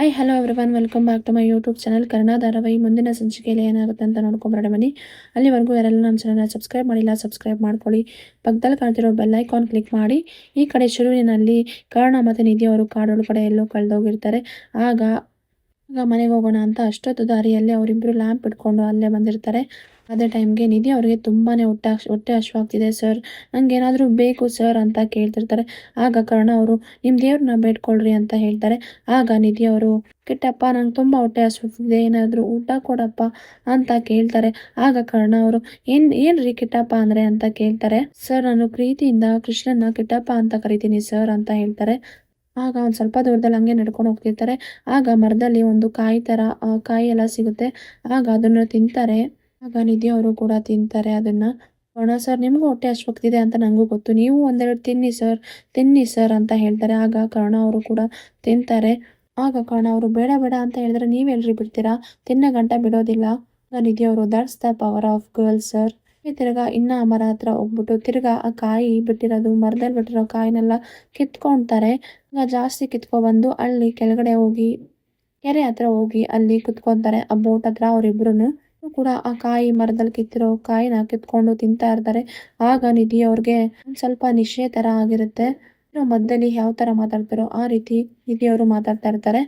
Hi hello everyone welcome back to my YouTube channel Kannada ಧಾರಾವಾಹಿ ಮುಂದಿನ ಸಂಚಿಕೆಯಲ್ಲಿ ಏನಾಗುತ್ತೆ ಅಂತ ನೋಡ್ಕೊಂಬರೋಣ ಬನ್ನಿ. ಅಲ್ಲಿವರೆಗೂ ಯಾರೆಲ್ಲ ನಮ್ಮ ಚಾನಲ್ನ ಸಬ್ಸ್ಕ್ರೈಬ್ ಮಾಡಿಲ್ಲ ಸಬ್ಸ್ಕ್ರೈಬ್ ಮಾಡ್ಕೊಳ್ಳಿ. ಪಕ್ಕದಲ್ಲಿ ಕಾಣ್ತಿರೋ ಬೆಲ್ಲೈಕಾನ್ ಕ್ಲಿಕ್ ಮಾಡಿ. ಈ ಕಡೆ ಶುರುವಿನಲ್ಲಿ ಕರ್ಣ ಮತ್ತು ನಿಧಿ ಅವರು ಕಡೆ ಎಲ್ಲೋ ಕಳೆದೋಗಿರ್ತಾರೆ. ಆಗ ಆಗ ಮನೆಗೆ ಹೋಗೋಣ ಅಂತ ಅಷ್ಟೊತ್ತು ದಾರಿಯಲ್ಲಿ ಅವರಿಬ್ಬರು ಲ್ಯಾಂಪ್ ಇಟ್ಕೊಂಡು ಅಲ್ಲೇ ಬಂದಿರ್ತಾರೆ. ಅದೇ ಟೈಮ್ಗೆ ನಿಧಿ ಅವರಿಗೆ ತುಂಬಾ ಹೊಟ್ಟೆ ಹೊಟ್ಟೆ ಹಶ್ವಾಗ್ತಿದೆ ಸರ್. ಏನಾದರೂ ಬೇಕು, ಸರ್, ಅಂತ ಕೇಳ್ತಿರ್ತಾರೆ. ಆಗ ಕರ್ಣ ಅವರು ನಿಮ್ಮ ದೇವ್ರನ್ನ ಬೇಡ್ಕೊಳ್ರಿ ಅಂತ ಹೇಳ್ತಾರೆ. ಆಗ ನಿಧಿ ಅವರು, ಕೆಟ್ಟಪ್ಪ, ನಂಗೆ ತುಂಬ ಹೊಟ್ಟೆ ಹಸ್ವಾಗ್ತಿದೆ, ಏನಾದರೂ ಊಟ ಕೊಡಪ್ಪ ಅಂತ ಕೇಳ್ತಾರೆ. ಆಗ ಕರ್ಣ ಅವರು, ಏನ್, ಏನ್ರಿ ಕಿಟ್ಟಪ್ಪ ಅಂದ್ರೆ ಅಂತ ಕೇಳ್ತಾರೆ. ಸರ್, ನಾನು ಪ್ರೀತಿಯಿಂದ ಕೃಷ್ಣನ್ನ ಕಿಟ್ಟಪ್ಪ ಅಂತ ಕರಿತೀನಿ, ಸರ್ ಅಂತ ಹೇಳ್ತಾರೆ. ಆಗ ಒಂದು ಸ್ವಲ್ಪ ದೂರದಲ್ಲಿ ಹಂಗೆ ನಡ್ಕೊಂಡು ಹೋಗ್ತಿರ್ತಾರೆ. ಆಗ ಮರದಲ್ಲಿ ಒಂದು ಕಾಯಿ ಥರ ಕಾಯಿ ಎಲ್ಲ ಸಿಗುತ್ತೆ. ಆಗ ಅದನ್ನು ತಿಂತಾರೆ. ಆಗ ನಿಧಿ ಅವರು ಕೂಡ ತಿಂತಾರೆ ಅದನ್ನು. ಅಣ್ಣ ಸರ್ ನಿಮಗೂ ಹೊಟ್ಟೆ ಹಶ್ವಾಗ್ತಿದೆ ಅಂತ ನನಗೂ ಗೊತ್ತು. ನೀವು ಒಂದೆರಡು ತಿನ್ನಿ ಸರ್ ತಿನ್ನಿ ಸರ್ ಅಂತ ಹೇಳ್ತಾರೆ. ಆಗ ಕರ್ಣ ಅವರು ಕೂಡ ತಿಂತಾರೆ. ಆಗ ಕರ್ಣ ಅವರು, ಬೇಡ ಬೇಡ ಅಂತ ಹೇಳಿದ್ರೆ ನೀವೆಲ್ರಿ ಬಿಡ್ತೀರಾ? ತಿನ್ನ ಗಂಟ ಬಿಡೋದಿಲ್ಲ. ನಿಧಿ ಅವರು. That's the power of girls sir ತಿರ್ಗಾ ಇನ್ನ ಅಮರ ಮರ ಹತ್ರ ಹೋಗ್ಬಿಟ್ಟು ತಿರ್ಗಾ ಆ ಕಾಯಿ ಬಿಟ್ಟಿರೋದು, ಮರದಲ್ಲಿ ಬಿಟ್ಟಿರೋ ಕಾಯಿನೆಲ್ಲ ಕಿತ್ಕೊಳ್ತಾರೆ ಆಗ ಜಾಸ್ತಿ ಕಿತ್ಕೊಬಂದು ಅಲ್ಲಿ ಕೆಳಗಡೆ ಹೋಗಿ, ಕೆರೆ ಹತ್ರ ಹೋಗಿ ಅಲ್ಲಿ ಕುತ್ಕೊಂತಾರೆ ಆ ಬೋಟ್ ಹತ್ರ ಅವರಿಬ್ರು ಕೂಡ ಆ ಕಾಯಿ ಮರದಲ್ಲಿ ಕಿತ್ತಿರೋ ಕಾಯಿನ ಕಿತ್ಕೊಂಡು ತಿಂತಾ ಇರ್ತಾರೆ. ಆಗ ನಿಧಿ ಅವ್ರಿಗೆ ಸ್ವಲ್ಪ ನಿಶೆ ತರ ಆಗಿರುತ್ತೆ. ಮಧ್ಯದಲ್ಲಿ ಯಾವ ತರ ಮಾತಾಡ್ತಾರೋ ಆ ರೀತಿ ನಿಧಿ ಅವರು ಮಾತಾಡ್ತಾ ಇರ್ತಾರೆ.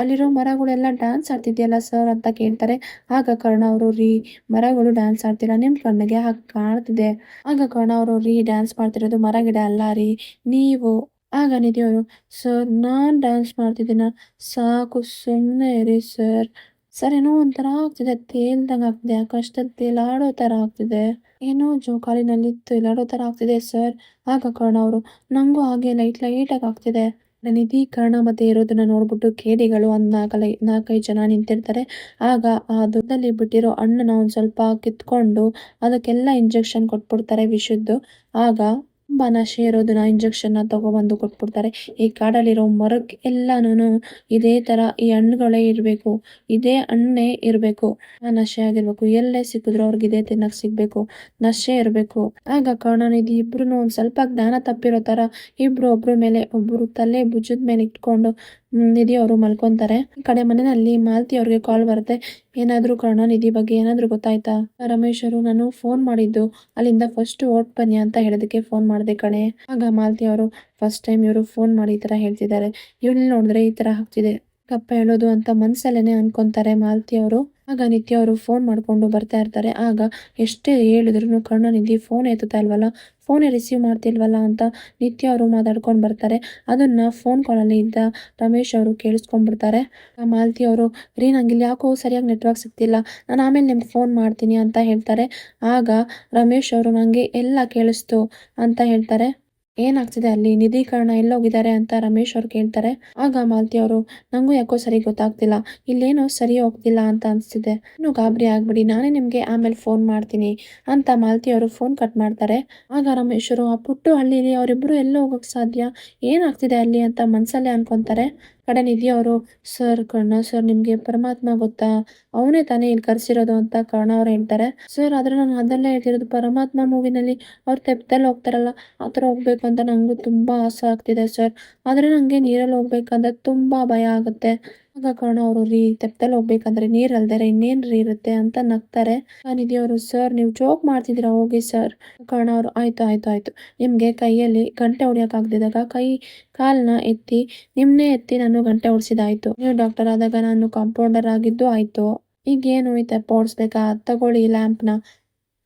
ಅಲ್ಲಿರೋ ಮರಗಳೆಲ್ಲ ಡ್ಯಾನ್ಸ್ ಆಡ್ತಿದ್ಯಲ್ಲ ಸರ್ ಅಂತ ಕೇಳ್ತಾರೆ. ಆಗ ಕರ್ಣ ಅವರು, ರೀ, ಮರಗಳು ಡ್ಯಾನ್ಸ್ ಆಡ್ತಿಲ್ಲ, ನಿಮ್ ಕಣ್ಣಿಗೆ ಹಾಗೆ ಕಾಣ್ತಿದೆ. ಆಗ ಕರ್ಣ ಅವರು, ರೀ ಡ್ಯಾನ್ಸ್ ಮಾಡ್ತಿರೋದು ಮರ ಗಿಡ ಅಲ್ಲ, ರೀ, ನೀವು. ಆಗ ನಿಧಿ ಅವರು, ಸರ್, ನಾನ್ ಡ್ಯಾನ್ಸ್ ಮಾಡ್ತಿದ್ದೀನ. ಸಾಕು ಸುಮ್ಮನೆ ರೀ ಸರ್. ಸರ್ ಏನೋ ಒಂಥರ ಆಗ್ತಿದೆ, ತೇಲ್ದಂಗೆ ಆಗ್ತಿದೆ ಕಷ್ಟದ ತೇಲಾಡೋ ಥರ ಆಗ್ತಿದೆ. ಏನೋ ಜೋಕಾಲಿನಲ್ಲಿ ತೇಲಾಡೋ ಥರ ಆಗ್ತಿದೆ ಸರ್. ಆಗ ಕರ್ಣ ಅವರು, ನಂಗೂ ಹಾಗೆ ಲೈಟ್, ಲೈಟಾಗಿ ಆಗ್ತಿದೆ. ನಿಧಿ ಕರ್ಣ ಮತ್ತೆ ಇರೋದನ್ನ ನೋಡ್ಬಿಟ್ಟು ಕೇಡಿಗಳು ಒಂದು ನಾಲ್ಕೈ ನಾಲ್ಕೈದು ಜನ ನಿಂತಿರ್ತಾರೆ. ಆಗ ಆ ದುಡ್ಡಲ್ಲಿ ಬಿಟ್ಟಿರೋ ಹಣ್ಣನ್ನ ಒಂದು ಸ್ವಲ್ಪ ಕಿತ್ಕೊಂಡು ಅದಕ್ಕೆಲ್ಲ ಇಂಜೆಕ್ಷನ್ ಕೊಟ್ಬಿಡ್ತಾರೆ ವಿಷದ್ದು ಆಗ ತುಂಬ ನಶೆ ಇರೋದನ್ನ ಇಂಜೆಕ್ಷನ್ನ ತಗೊಬಂದು ಕೊಟ್ಬಿಡ್ತಾರೆ. ಈ ಕಾಡಲ್ಲಿರೋ ಮರಕ್ಕೆ ಎಲ್ಲಾನು ಇದೇ ಥರ ಈ ಹಣ್ಣುಗಳೇ ಇರಬೇಕು. ಇದೇ ಹಣ್ಣೇ ಇರಬೇಕು. ನಶೆ ಆಗಿರ್ಬೇಕು. ಎಲ್ಲೇ ಸಿಕ್ಕಿದ್ರು ಅವ್ರಿಗೆ ಇದೇ ತಿನ್ನಕ್ ಸಿಗ್ಬೇಕು. ನಶೆ ಇರಬೇಕು. ಆಗ ಕಾರಣ ಇಬ್ರು ಒಂದ್ ಸ್ವಲ್ಪ ಜ್ಞಾನ ತಪ್ಪಿರೋ ತರ ಇಬ್ರು ಒಬ್ರ ಮೇಲೆ ಒಬ್ರು ತಲೆ ಭುಜದ ಮೇಲೆ ಇಟ್ಕೊಂಡು ನಿಧಿ ಅವರು ಮಲ್ಕೊಂತಾರೆ. ಈ ಕಡೆ ಮನೆಯಲ್ಲಿ ಮಾಲತಿ ಅವ್ರಿಗೆ ಕಾಲ್ ಬರುತ್ತೆ. ಏನಾದ್ರು ಕರುಣಾನಿಧಿ ಬಗ್ಗೆ ಏನಾದರೂ ಗೊತ್ತಾಯ್ತಾ? ರಮೇಶ್ ಅವರು, ನಾನು ಫೋನ್ ಮಾಡಿದ್ದು. ಅಲ್ಲಿಂದ ಫಸ್ಟ್ ಓಟ್ ಬನ್ನಿ ಅಂತ ಹೇಳೋದಕ್ಕೆ ಫೋನ್ ಮಾಡಿದೆ ಕಣೆ. ಆಗ ಮಾಲತಿ ಅವರು ಫಸ್ಟ್ ಟೈಮ್ ಇವರು ಫೋನ್ ಮಾಡಿ ಈ ತರ ಹೇಳ್ತಿದ್ದಾರೆ. ಇವ್ನಲ್ಲಿ ನೋಡಿದ್ರೆ ಈ ತರ ಆಗ್ತಿದೆ. ಕಪ್ಪ ಹೇಳೋದು ಅಂತ ಮನ್ಸಲ್ಲೇನೆ ಅನ್ಕೊಂತಾರೆ ಮಾಲತಿ ಅವರು. ಆಗ ನಿತ್ಯ ಅವರು ಫೋನ್ ಮಾಡಿಕೊಂಡು ಬರ್ತಾ ಇರ್ತಾರೆ. ಆಗ ಎಷ್ಟೇ ಹೇಳಿದ್ರು ಕರುಣಾನಿಧಿ ಫೋನ್ ಎತ್ತುತ್ತಾ ಇಲ್ವಲ್ಲ? ಫೋನೇ ರಿಸೀವ್ ಮಾಡ್ತಿಲ್ವಲ್ಲ ಅಂತ ನಿತ್ಯ ಅವರು ಮಾತಾಡ್ಕೊಂಡು ಬರ್ತಾರೆ. ಅದನ್ನು ಫೋನ್ ಕಾಲಲ್ಲಿ ಇದ್ದ ರಮೇಶ್ ಅವರು ಕೇಳಿಸ್ಕೊಂಡ್ಬಿಡ್ತಾರೆ. ಮಾಲತಿ ಅವರು, ರೀ ನಂಗೆ ಯಾಕೋ ಸರಿಯಾಗಿ ನೆಟ್ವರ್ಕ್ ಸಿಗ್ತಿಲ್ಲ. ನಾನು ಆಮೇಲೆ ನಿಮ್ಗೆ ಫೋನ್ ಮಾಡ್ತೀನಿ ಅಂತ ಹೇಳ್ತಾರೆ. ಆಗ ರಮೇಶ್ ಅವರು ನನಗೆ ಎಲ್ಲ ಕೇಳಿಸ್ತು ಅಂತ ಹೇಳ್ತಾರೆ. ಏನಾಗ್ತಿದೆ ಅಲ್ಲಿ? ನಿಧೀಕರಣ ಎಲ್ಲೋಗಿದ್ದಾರೆ ಅಂತ ರಮೇಶ್ ಅವ್ರು ಕೇಳ್ತಾರೆ. ಆಗ ಮಾಲತಿ ಅವರು, ನಂಗೂ ಯಾಕೋ ಸರಿ ಗೊತ್ತಾಗ್ತಿಲ್ಲ. ಇಲ್ಲೇನೋ ಸರಿ ಹೋಗ್ತಿಲ್ಲ ಅಂತ ಅನ್ಸ್ತಿದೆ. ಇನ್ನು ಗಾಬರಿ ಆಗ್ಬಿಡಿ. ನಾನೇ ನಿಮ್ಗೆ ಆಮೇಲೆ ಫೋನ್ ಮಾಡ್ತೀನಿ ಅಂತ ಮಾಲತಿ ಅವರು ಫೋನ್ ಕಟ್ ಮಾಡ್ತಾರೆ. ಆಗ ರಮೇಶರು ಆ ಪುಟ್ಟು ಹಳ್ಳಿಲಿ ಅವರಿಬ್ರು ಎಲ್ಲೋ ಹೋಗಕ್ ಸಾಧ್ಯ? ಏನಾಗ್ತಿದೆ ಅಲ್ಲಿ? ಅಂತ ಮನ್ಸಲ್ಲೇ ಅನ್ಕೊಂತಾರೆ. ಕಡೆ ನಿಧಿ ಅವರು, ಸರ್, ಕರ್ಣ, ಸರ್, ನಿಮ್ಗೆ ಪರಮಾತ್ಮ ಗೊತ್ತಾ? ಅವನೇ ತಾನೇ ಇಲ್ಲಿ ಕರ್ಸಿರೋದು ಅಂತ ಕರ್ಣ ಅವ್ರು ಹೇಳ್ತಾರೆ. ಸರ್, ಆದ್ರೆ ನಾನು ಅದಲ್ಲೇ ಹೇಳ್ತಿರೋದು, ಪರಮಾತ್ಮ ಮೂವಿನಲ್ಲಿ ಅವ್ರು ತೆಪ್ಪದಲ್ಲಿ ಹೋಗ್ತಾರಲ್ಲ, ಆ ಥರ ಹೋಗ್ಬೇಕು ಅಂತ ನಂಗೂ ತುಂಬಾ ಆಸೆ ಆಗ್ತಿದೆ, ಸರ್. ಆದ್ರೆ ನಂಗೆ ನೀರಲ್ಲಿ ಹೋಗ್ಬೇಕಂದ್ರೆ ತುಂಬಾ ಭಯ ಆಗುತ್ತೆ. ಆಗ ಕರ್ಣ ಅವರು ರೀ ತೆಪ್ಪದಲ್ಲಿ ಹೋಗ್ಬೇಕಂದ್ರೆ ನೀರ್ ಇನ್ನೇನ್ ರೀ ಇರುತ್ತೆ ಅಂತ ನಗ್ತಾರೆ. ನಿಧಿ ಅವರು, ಸರ್, ನೀವು ಜೋಕ್ ಮಾಡ್ತಿದ್ದೀರಾ? ಹೋಗಿ, ಸರ್. ಕರ್ಣ ಅವರು, ಆಯ್ತು ಆಯ್ತು ಆಯ್ತು. ನಿಮ್ಗೆ ಕೈಯಲ್ಲಿ ಗಂಟೆ ಹೊಡಿಯಕ್ ಆಗದಿದ್ದಾಗ ಕೈ, ಕಾಲ್ನ ಎತ್ತಿ, ನಿಮ್ನೆ ಎತ್ತಿ ನಾನು ಗಂಟೆ ಹೊಡ್ಸಿದಾಯ್ತು. ನೀವು ಡಾಕ್ಟರ್ ಆದಾಗ ನಾನು ಕಾಂಪೌಂಡರ್ ಆಗಿದ್ದು ಆಯ್ತು. ಈಗೇನು ಈ ತೆಪ್ಪ ಓಡಿಸ್ಬೇಕಾ ತಗೊಳ್ಳಿ ಲ್ಯಾಂಪ್ನ.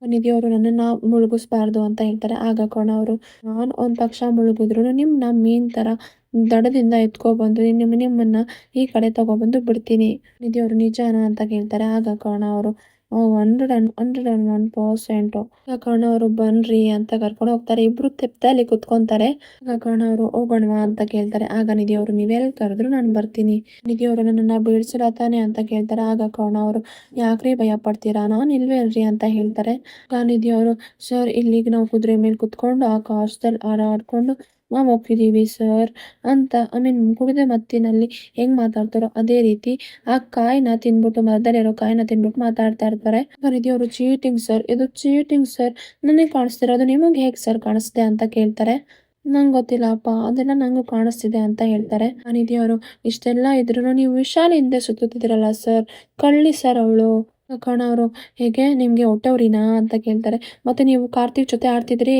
ನಿಧಿಯವರು ನಾವು ಮುಳುಗಿಸ್ಬಾರ್ದು ಅಂತ ಹೇಳ್ತಾರೆ. ಆಗ ಕೋಣ ಅವರು, ನಾನು ಒಂದು ಪಕ್ಷ ಮುಳುಗಿದ್ರು ನಿಮ್ಮನ್ನ ಮೀನ್ ತರ ದಡದಿಂದ ಎತ್ಕೊಬಂದು ನಿಮ್ಮ ನಿಮ್ಮನ್ನ ಈ ಕಡೆ ತಗೊಬಂದು ಬಿಡ್ತೀನಿ. ನಿಧಿಯವರು ನಿಜಾನ? ಅಂತ ಕೇಳ್ತಾರೆ. ಆಗ ಕೋಣ ಅವರು hundred and hundred and one percent Karna ಅವರು ಬನ್ರಿ ಅಂತ ಕರ್ಕೊಂಡು ಹೋಗ್ತಾರೆ. ಇಬ್ರು ತೆಪ್ತಲ್ಲಿ ಕುತ್ಕೊಂತಾರೆ. ಕರ್ಣ ಅವರು ಹೋಗೋಣವಾ ಅಂತ ಕೇಳ್ತಾರೆ. ಆಗ ನಿಧಿ ಅವರು ಕರೆದ್ರು ನಾನು ಬರ್ತೀನಿ. ನಿಧಿ ಅವರು ನನ್ನನ್ನ ಬೀಳ್ಸಿಲ್ಲ ತಾನೆ ಅಂತ ಕೇಳ್ತಾರೆ. ಆಗ ಕರ್ಣ ಅವರು, ಯಾಕ್ರಿ ಭಯ ಪಡ್ತೀರಾ? ನಾನು ಇಲ್ವೇ ಅಲ್ರಿ ಅಂತ ಹೇಳ್ತಾರೆ. ಆಗ ನಿಧಿ ಅವರು, ಸರ್, ಇಲ್ಲಿಗೆ ನಾವು ಕುದುರೆ ಮೇಲೆ ಕುತ್ಕೊಂಡು ಆ ಕಾಸ್ದಲ್ಲಿ ಆಡಾಡ್ಕೊಂಡು ನಾವು ಹೋಗ್ತಿದೀವಿ ಸರ್ ಅಂತ ಐ ಮೀನ್ ಕುಡಿದ ಮತ್ತಿನಲ್ಲಿ ಹೆಂಗ್ ಮಾತಾಡ್ತಾರೋ ಅದೇ ರೀತಿ ಆ ಕಾಯಿನ ತಿನ್ಬಿಟ್ಟು ಮರದಲ್ಲಿರೋ ಕಾಯಿನ ತಿನ್ಬಿಟ್ಟು ಮಾತಾಡ್ತಾ ಇರ್ತಾರೆ. ಅವರು ಚೀಟಿಂಗ್ ಸರ್. ಇದು ಚೀಟಿಂಗ್ ಸರ್. ನನಗೆ ಕಾಣಿಸ್ತಿರೋದು ನಿಮಗೆ ಹೇಗೆ ಸರ್ ಕಾಣಿಸ್ತಿದೆ ಅಂತ ಕೇಳ್ತಾರೆ. ನಂಗೆ ಗೊತ್ತಿಲ್ಲಪ್ಪ, ಅದೆಲ್ಲ ನಂಗೂ ಕಾಣಿಸ್ತಿದೆ ಅಂತ ಹೇಳ್ತಾರೆ. ನಿಧಿ ಅವರು, ಇಷ್ಟೆಲ್ಲ ಇದ್ರೂ ನೀವು ವಿಶಾಲ ಹಿಂದೆ ಸುತ್ತಿದ್ರಲ್ಲ ಸರ್. ಕಳ್ಳಿ ಸರ್ ಅವಳು. ಕಣ ಅವರು, ಹೇಗೆ ನಿಮಗೆ ಹೊಟ್ಟೆವ್ರಿನಾ ಅಂತ ಕೇಳ್ತಾರೆ. ಮತ್ತೆ ನೀವು ಕಾರ್ತಿಕ್ ಜೊತೆ ಆಡ್ತಿದ್ರಿ?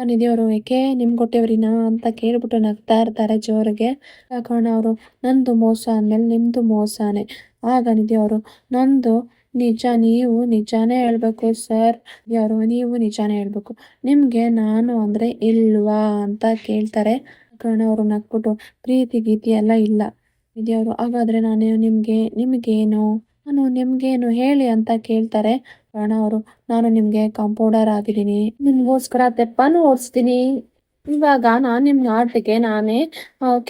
ಆ ನಿಧಿ ಏಕೆ ನಿಮ್ಗೆ ಕೊಟ್ಟೆವ್ರಿನ ಅಂತ ಕೇಳ್ಬಿಟ್ಟು ನಗ್ತಾ ಇರ್ತಾರೆ ಜೋರಿಗೆ. ಕಣ ಅವರು, ನಂದು ಮೋಸ ಅಂದಮೇಲೆ ನಿಮ್ಮದು ಮೋಸನೇ. ಆಗ ನಿಧಿಯವರು ನಂದು ನಿಜ, ನೀವು ನಿಜಾನೇ ಹೇಳ್ಬೇಕು ಸರ್. ಯಾರು ನೀವು ನಿಜಾನೇ ಹೇಳ್ಬೇಕು. ನಿಮಗೆ ನಾನು ಅಂದರೆ ಇಲ್ವಾ ಅಂತ ಕೇಳ್ತಾರೆ. ಕಾರಣ ಅವರು ನಗ್ಬಿಟ್ಟು, ಪ್ರೀತಿ, ಗೀತಿ ಎಲ್ಲ ಇಲ್ಲ. ನಿಧಿಯವರು ಹಾಗಾದರೆ ನಾನು ನಿಮಗೆ, ನಿಮಗೇನು? ನಾನು ನಿಮಗೇನು ಹೇಳಿ ಅಂತ ಕೇಳ್ತಾರೆ. ಕರ್ಣ ಅವರು, ನಾನು ನಿಮ್ಗೆ ಕಾಂಪೌಂಡರ್ ಆಗಿದ್ದೀನಿ. ನಿಮಗೋಸ್ಕರ ತೆಪ್ಪನೂ ಓಡಿಸ್ತೀನಿ. ಇವಾಗ ನಾನು ನಿಮ್ಮ ಆಟಕ್ಕೆ ನಾನೇ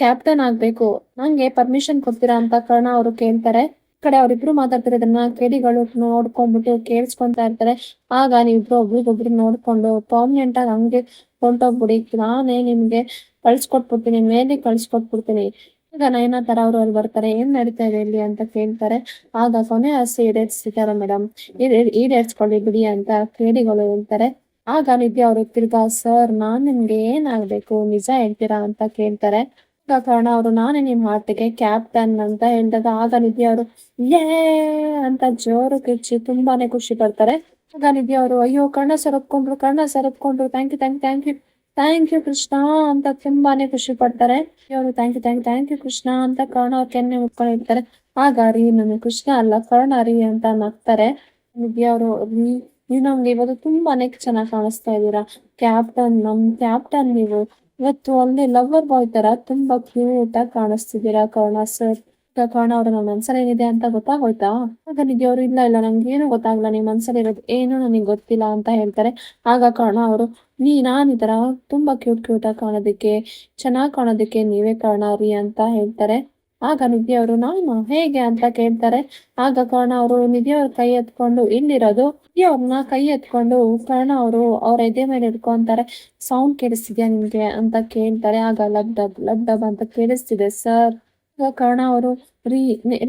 ಕ್ಯಾಪ್ಟನ್ ಆಗಬೇಕು. ನನಗೆ ಪರ್ಮಿಷನ್ ಕೊಡ್ತೀರಾ ಅಂತ ಕರ್ಣ ಅವರು ಕೇಳ್ತಾರೆ. ಕಡೆ ಅವರಿಬ್ರು ಮಾತಾಡ್ತಿರೋದನ್ನ ಕೇಡಿಗಳು ನೋಡ್ಕೊಂಡ್ಬಿಟ್ಟು ಕೇಳಿಸ್ಕೊಂತಾ ಇರ್ತಾರೆ. ಆಗ ನೀವಿಬ್ರು ಒಬ್ರಿಗೊಬ್ರು ನೋಡ್ಕೊಂಡು ಪರ್ಮನೆಂಟ್ ಆಗಿ ಹಂಗೆ ಹೊಂಟೋಗ್ಬಿಡಿ ನಾನೇ ನಿಮ್ಗೆ ಕಳ್ಸಿಕೊಟ್ಬಿಡ್ತೀನಿ ಮೇಲೆ ಕಳ್ಸ್ಕೊಟ್ಬಿಡ್ತೀನಿ. ಈಗ ನಯನತಾರ ಅವರು ಅಲ್ಲಿ ಬರ್ತಾರೆ, ಏನ್ ನಡೀತಾ ಇದೆ ಇಲ್ಲಿ ಅಂತ ಕೇಳ್ತಾರೆ. ಆಗ ಕೊನೆ ಆಸೆ ಈಡೇರಿಸ್ತಿದ್ದಾರೆ ಮೇಡಮ್. ಈಡೇರಿಸ್ಕೊಳ್ಳಿ ಬಿಡಿ ಅಂತ ಕೇಳಿಗಳು ಹೇಳ್ತಾರೆ. ಆಗ ನಿದ್ಯ ಅವರು ತಿರ್ಗಾ, ಸರ್, ನಾನ್ ನಿಮ್ಗೆ ಏನಾಗ್ಬೇಕು? ನಿಜ ಹೇಳ್ತೀರಾ? ಅಂತ ಕೇಳ್ತಾರೆ. ಕಾರಣ ಅವರು, ನಾನೇ ನಿಮ್ ಆಟಕ್ಕೆ ಕ್ಯಾಪ್ಟನ್ ಅಂತ ಹೇಳಿದಾಗ ಆಗ ನಿಧಿ ಅವರು ಏ ಅಂತ ಜೋರು ಕಿಚ್ಚಿ ತುಂಬಾನೇ ಖುಷಿ ಪಡ್ತಾರೆ. ಆಗ ನಿಧಿ ಅವರು, ಅಯ್ಯೋ ಕಣ್ಣ ಸರ್ ಕಣ್ಣ Karna sir ಒಪ್ಕೊಂಡ್ರು. Thank you thank you thank you. Thank you Krishna ಅಂತ ತುಂಬಾನೇ ಖುಷಿ ಪಡ್ತಾರೆ. ಇವರು thank you thank thank you Krishna ಅಂತ ಕರ್ಣ ಅವ್ರ ಕೆನ್ನೆ ಮುಕ್ಕೊಂಡು ಇರ್ತಾರೆ ಆಗ ರೀ ನಮಗೆ ಕೃಷ್ಣ ಅಲ್ಲ ಕರ್ಣ ರೀ ಅಂತ ನಗ್ತಾರೆ. ಅವರು ನೀವು ನಮ್ಗೆ ಇವತ್ತು ತುಂಬಾನೇ ಚೆನ್ನಾಗಿ ಕಾಣಿಸ್ತಾ ಇದ್ದೀರಾ. ಕ್ಯಾಪ್ಟನ್ ನಮ್ ಕ್ಯಾಪ್ಟನ್ ನೀವು. ಇವತ್ತು ಒಂದೇ ಲವರ್ ಬಾಯ್ ತರ ತುಂಬಾ ಕ್ಯೂಟ್ ಆಗಿ ಕಾಣಿಸ್ತಿದ್ದೀರಾ ಕರ್ಣ ಸರ್ ಕರ್ಣ ಅವ್ರ ನನ್ನ ಮನ್ಸಲ್ಲಿ ಏನಿದೆ ಅಂತ ಗೊತ್ತಾಗೋಯ್ತಾ? ಆಗ ನಿಧಿ ಅವರು ಇಲ್ಲ ಇಲ್ಲ ನಂಗೆ ಏನು ಗೊತ್ತಾಗಲ್ಲ, ನಿಮ್ ಮನ್ಸಲ್ಲಿ ಇರೋದು ಏನು ನನಗೆ ಗೊತ್ತಿಲ್ಲ ಅಂತ ಹೇಳ್ತಾರೆ. ಆಗ ಕರ್ಣ ಅವರು ನೀ ನಾನು ಈ ತರ ತುಂಬಾ ಕ್ಯೂಟ್ ಕ್ಯೂಟಾಗಿ ಕಾಣೋದಕ್ಕೆ, ಚೆನ್ನಾಗಿ ಕಾಣೋದಕ್ಕೆ ನೀವೇ ಕಾರಣ ರೀ ಅಂತ ಹೇಳ್ತಾರೆ. ಆಗ ನಿಧಿ ಅವರು ನಾನು ಹೇಗೆ ಅಂತ ಕೇಳ್ತಾರೆ. ಆಗ ಕರ್ಣ ಅವರು ನಿಧಿ ಅವ್ರ ಕೈ ಎತ್ಕೊಂಡು ಇಲ್ಲಿರೋದು ಅವ್ರನ್ನ ಕೈ ಎತ್ಕೊಂಡು ಕರ್ಣ ಅವರು ಅವ್ರ ಎದೆ ಮೇಲೆ ಇಟ್ಕೊಂತಾರೆ ಸೌಂಡ್ ಕೇಳಿಸ್ತಿದ್ಯಾ ನಿಮ್ಗೆ? ಅಂತ ಕೇಳ್ತಾರೆ. ಆಗ ಲಬ್ ಡಬ್ ಲಬ್ ಡಬ್ ಅಂತ ಕೇಳಿಸ್ತಿದೆ ಸರ್ ಕರ್ಣ ಅವರು, ರೀ,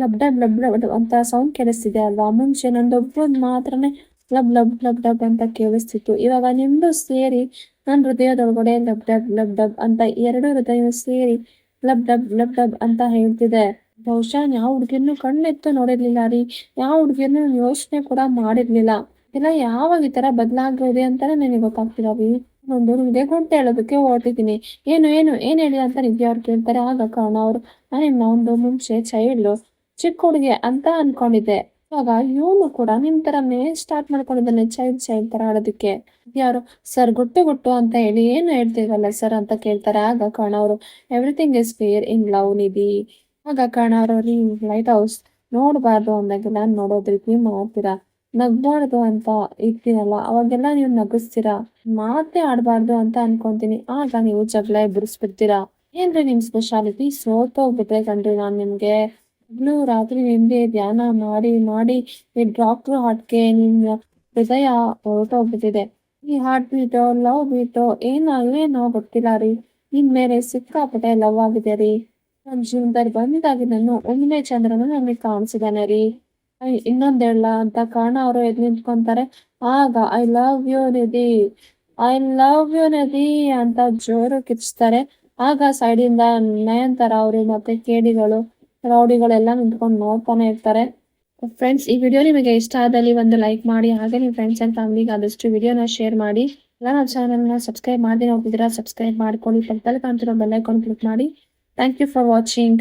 ಲಬ್ ಡಬ್ ಲಬ್ ಡಬ್ ಅಂತ ಸೌಂಡ್ ಕೇಳಿಸ್ತಿದೆ ಅಲ್ವಾ? ಮುಂಚೆ ನಂದೊಬ್ಬರದ್ ಮಾತ್ರನೇ ಲಬ್ ಲಬ್ ಲಬ್ ಡಬ್ ಅಂತ ಕೇಳಿಸ್ತಿತ್ತು. ಇವಾಗ ನಿಮ್ದು ಸೇರಿ ನನ್ನ ಹೃದಯದೊಳಗಡೆ ಲಬ್ ಡಬ್ ಲಬ್ ಡಬ್ ಅಂತ ಎರಡು ಹೃದಯ ಸೇರಿ ಲಬ್ ಡಬ್ ಲಬ್ ಡಬ್ ಅಂತ ಹೇಳ್ತಿದೆ. ಬಹುಶಃ ಯಾವ ಹುಡುಗಿರ್ನು ಕಣ್ಣೆತ್ತು ನೋಡಿರ್ಲಿಲ್ಲ ರೀ. ಯಾವ ಹುಡುಗಿರ್ನು ಯೋಚನೆ ಕೂಡ ಮಾಡಿರ್ಲಿಲ್ಲ. ಇಲ್ಲ, ಯಾವಾಗ ಈ ತರ ಬದಲಾಗಿದೆ ಅಂತಾನೆ ನನಗೆ ಗೊತ್ತಾಗ್ತಿಲ್ಲ ರೀ. ಒಂದು ಇದೆ ಅಂತ ಹೇಳೋದಕ್ಕೆ ಹೊರಟಿದ್ದೀನಿ. ಏನು ಏನು, ಏನ್ ಹೇಳಿ ಅಂತ ನಿಜ ಅವ್ರು ಕೇಳ್ತಾರೆ. ಆಗ ಕಾರಣ ಅವರು ನಾನು ಒಂದು ಮುಂಚೆ ಚೈಲ್ಡ್ ಚಿಕ್ಕ ಹುಡುಗಿ ಅಂತ ಅನ್ಕೊಂಡಿದ್ದೆ. ಇವಾಗ ಇವನು ಕೂಡ ನಿಮ್ ತರನೇ ಸ್ಟಾರ್ಟ್ ಮಾಡ್ಕೊಂಡಿದ್ದಾನೆ ಚೈಲ್ಡ್ ಚೈಲ್ಡ್ ತರ ಆಡೋದಕ್ಕೆ. ಯಾರು? ಸರ್ ಗುಟ್ಟು ಗುಟ್ಟು ಅಂತ ಹೇಳಿ ಏನು ಹೇಳ್ತೀವಲ್ಲ ಸರ್ ಅಂತ ಕೇಳ್ತಾರೆ. ಆಗ ಕಾರಣ ಅವರು everything is fair in love Nidhi. ಆಗ ಕಾರಣ ಅವರು ಲೈಟ್ ಹೌಸ್ ನೋಡಬಾರ್ದು ಅಂದಾಗೆಲ್ಲ ನೋಡೋದ್ರಿಗೆ ನೀವು ಮಾಡ್ತೀರಾ? ನಗ್ಬಾರ್ದು ಅಂತ ಇರ್ತೀರಲ್ಲ, ಅವಾಗೆಲ್ಲ ನೀವು ನಗಿಸ್ತೀರಾ? ಮಾತೇ ಆಡಬಾರ್ದು ಅಂತ ಅನ್ಕೊಂತೀನಿ. ಆಗ ನೀವು ಜಗಳ ಎಬ್ಬರಿಸ್ಬಿಡ್ತೀರಾ ಏನ್ರಿ ನಿಮ್ ಸ್ಪೆಷಾಲಿಟಿ ಸೋತೋಗ್ಬಿಟ್ರೆ ಕಣ್ರಿ ನಾನ್ ನಿಮ್ಗೆ. ಹಗ್ಲು ರಾತ್ರಿ ನಿಮ್ದೆ ಧ್ಯಾನ ಮಾಡಿ ಮಾಡಿ ಡಾಕ್ಟರ್ ಹಾರ್ಟ್ಗೆ ನಿಮ್ಮ ಹೃದಯ ಹೊರಟೋಗ್ಬಿಟ್ಟಿದೆ. ಈ ಹಾರ್ಟ್ ಬೀಟೋ ಲವ್ ಬೀಟೋ ಏನೋ ನಾವು ಗೊತ್ತಿಲ್ಲ ರೀ. ನಿನ್ ಮೇಲೆ ಸಿಕ್ಕಾಪಟ್ಟೆ ಲವ್ ಆಗಿದೆ ರೀ. ನಮ್ ಜೀವನದಲ್ಲಿ ಬಂದಾಗಿನನ್ನು ಒಮ್ಮೆ ಚಂದ್ರನು ನಮಗೆ ಕಾಣಿಸಿದಾನೆ ರೀ. ಇನ್ನೊಂದ್ ಹೇಳ ಅಂತ ಕಾರಣ ಅವರು ಎದ್ ನಿಂತ್ಕೊಂತಾರೆ. ಆಗ ಐ ಲವ್ ಯು ನದಿ ಐ ಲವ್ ಯು ನದಿ ಅಂತ ಜೋರು ಕಿರ್ಚ್ತಾರೆ. ಆಗ ಸೈಡಿಂದ ನಯಂತರ ಅವರು ಮತ್ತೆ ಕೇಡಿಗಳು ರೌಡಿಗಳೆಲ್ಲ ನಿಂತ್ಕೊಂಡು ನೋಡ್ತಾನೆ ಇರ್ತಾರೆ. ಫ್ರೆಂಡ್ಸ್ ಈ ವಿಡಿಯೋ ನಿಮಗೆ ಇಷ್ಟ ಆದಲ್ಲಿ ಒಂದು ಲೈಕ್ ಮಾಡಿ, ಹಾಗೆ ನಿಮ್ಮ ಫ್ರೆಂಡ್ಸ್ ಆ್ಯಂಡ್ ಫ್ಯಾಮಿಲಿಗೆ ಆದಷ್ಟು ವಿಡಿಯೋನ ಶೇರ್ ಮಾಡಿ. ಎಲ್ಲ ನಮ್ಮ ಚಾನಲ್ನ ಸಬ್ಸ್ಕ್ರೈಬ್ ಮಾಡಿ ನೋಡ್ತಿದ್ದೀರಾ ಸಬ್ಸ್ಕ್ರೈಬ್ ಮಾಡ್ಕೊಳ್ಳಿ, ಪಕ್ಕದಲ್ಲಿ ಕಾಣ್ತಿರೋ ಬೆಲ್ಲೈಕೊಂಡು ಕ್ಲಿಕ್ ಮಾಡಿ. Thank you for watching